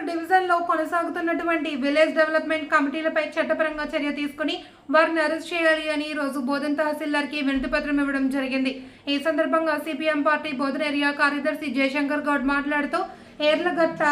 శ్రీరాంపూర్ డివిజన్లో కొనసాగుతున్నటువంటి village development కమిటీలపై చట్టపరంగా చర్య తీసుకుని వారిని అరెస్ట్ చేయాలి అని ఈ రోజు బోధన్ తహసీల్దార్కి ఇవ్వడం జరిగింది. ఈ సందర్భంగా సిపిఎం పార్టీ బోధన్ ఏరియా కార్యదర్శి జయశంకర్ గౌడ్ మాట్లాడుతూ ఏర్లగట్ట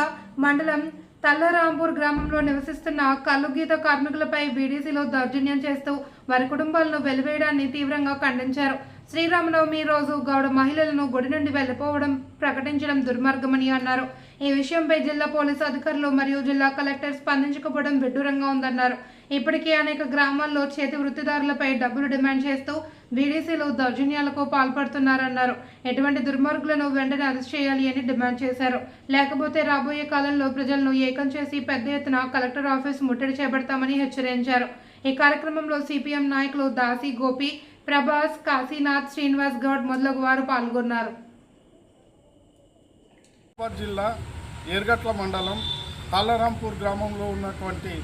మండలం తల్లరాంపూర్ గ్రామంలో నివసిస్తున్న కల్లుగీత కార్మికులపై బీడీసీలో దౌర్జన్యం చేస్తూ వారి కుటుంబాలను వెలివేయడాన్ని తీవ్రంగా ఖండించారు. శ్రీరామనవమి రోజు గౌడ మహిళలను గుడి నుండి వెళ్ళిపోవడం ప్రకటించడం దుర్మార్గమని అన్నారు. ఈ విషయంపై జిల్లా పోలీసు అధికారులు మరియు జిల్లా కలెక్టర్ స్పందించకపోవడం విడ్డూరంగా ఉందన్నారు. ఇప్పటికే అనేక గ్రామాల్లో చేతి వృత్తిదారులపై డబ్బులు డిమాండ్ చేస్తూ బీడీసీలు దౌర్జన్యాలకు పాల్పడుతున్నారన్నారు. ఎటువంటి దుర్మార్గులను వెంటనే అరెస్ట్ చేయాలి అని డిమాండ్ చేశారు. లేకపోతే రాబోయే కాలంలో ప్రజలను ఏకం చేసి పెద్ద ఎత్తున కలెక్టర్ ఆఫీస్ ముట్టడి చేపడతామని హెచ్చరించారు. ఈ కార్యక్రమంలో సిపిఎం నాయకులు దాసి గోపి ప్రభాస్ కాశీనాథ్ శ్రీనివాస్ గౌడ్ మొదలగు వారు పాల్గొన్నారు. జిల్లా ఎర్గట్ల మండలం తాళరాంపూర్ గ్రామంలో ఉన్నటువంటి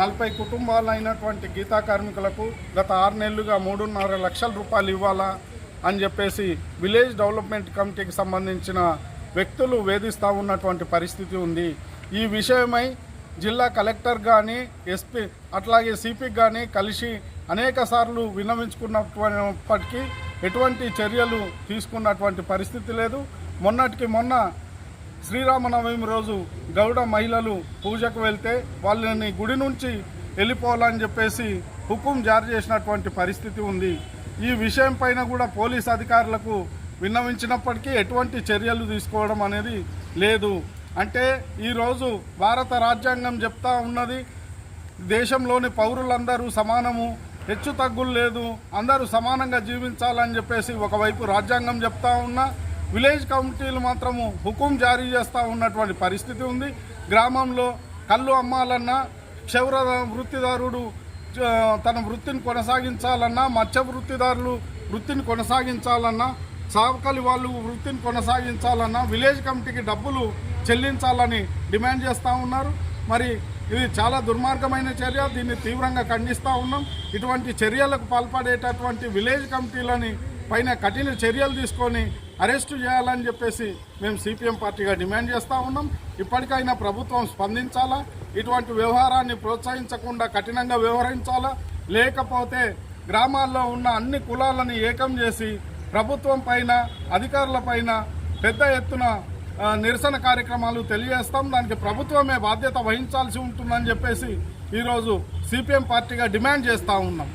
నలభై కుటుంబాలు అయినటువంటి గీతా కార్మికులకు గత ఆరు నెలలుగా మూడున్నర లక్షల రూపాయలు ఇవ్వాలా అని చెప్పేసి విలేజ్ డెవలప్మెంట్ కమిటీకి సంబంధించిన వ్యక్తులు వేధిస్తూ ఉన్నటువంటి పరిస్థితి ఉంది. ఈ విషయమై జిల్లా కలెక్టర్ కానీ ఎస్పీ అట్లాగే సిపి కానీ కలిసి అనేక సార్లు విన్నవించుకున్నప్పటికీ ఎటువంటి చర్యలు తీసుకున్నటువంటి పరిస్థితి లేదు. మొన్నటికి మొన్న శ్రీరామనవమి రోజు గౌడ మహిళలు పూజకు వెళ్తే వాళ్ళని గుడి నుంచి వెళ్ళిపోవాలని చెప్పేసి హుకుం జారీ చేసినటువంటి పరిస్థితి ఉంది. ఈ విషయం పైన కూడా పోలీస్ అధికారులకు విన్నవించినప్పటికీ ఎటువంటి చర్యలు తీసుకోవడం అనేది లేదు. అంటే ఈరోజు భారత రాజ్యాంగం చెప్తా ఉన్నది దేశంలోని పౌరులందరూ సమానము హెచ్చు తగ్గులు లేదు. అందరూ సమానంగా జీవించాలని చెప్పేసి ఒకవైపు రాజ్యాంగం చెప్తా ఉన్నా విలేజ్ కమిటీలు మాత్రము హుకుం జారీ చేస్తూ ఉన్నటువంటి పరిస్థితి ఉంది. గ్రామంలో కళ్ళు అమ్మాలన్నా క్షౌర వృత్తిదారుడు తన వృత్తిని కొనసాగించాలన్నా మత్స్య వృత్తిదారులు వృత్తిని కొనసాగించాలన్నా సావకలి వాళ్ళు వృత్తిని కొనసాగించాలన్నా విలేజ్ కమిటీకి డబ్బులు చెల్లించాలని డిమాండ్ చేస్తూ ఉన్నారు. మరి ఇది చాలా దుర్మార్గమైన చర్య. దీన్ని తీవ్రంగా ఖండిస్తూ ఉన్నాం. ఇటువంటి చర్యలకు పాల్పడేటటువంటి విలేజ్ కమిటీలని పైన కఠిన చర్యలు తీసుకొని అరెస్టు చేయాలని చెప్పేసి మేము సిపిఎం పార్టీగా డిమాండ్ చేస్తూ ఉన్నాం. ఇప్పటికైనా ప్రభుత్వం స్పందించాలా? ఇటువంటి వ్యవహారాన్ని ప్రోత్సహించకుండా కఠినంగా వ్యవహరించాలా? లేకపోతే గ్రామాల్లో ఉన్న అన్ని కులాలను ఏకం చేసి ప్రభుత్వం పైన అధికారుల పైన పెద్ద ఎత్తున నిరసన కార్యక్రమాలు తెలియజేస్తాం. దానికి ప్రభుత్వమే బాధ్యత వహించాల్సి ఉంటుందని చెప్పేసి ఈరోజు సిపిఎం పార్టీగా డిమాండ్ చేస్తూ ఉన్నాం.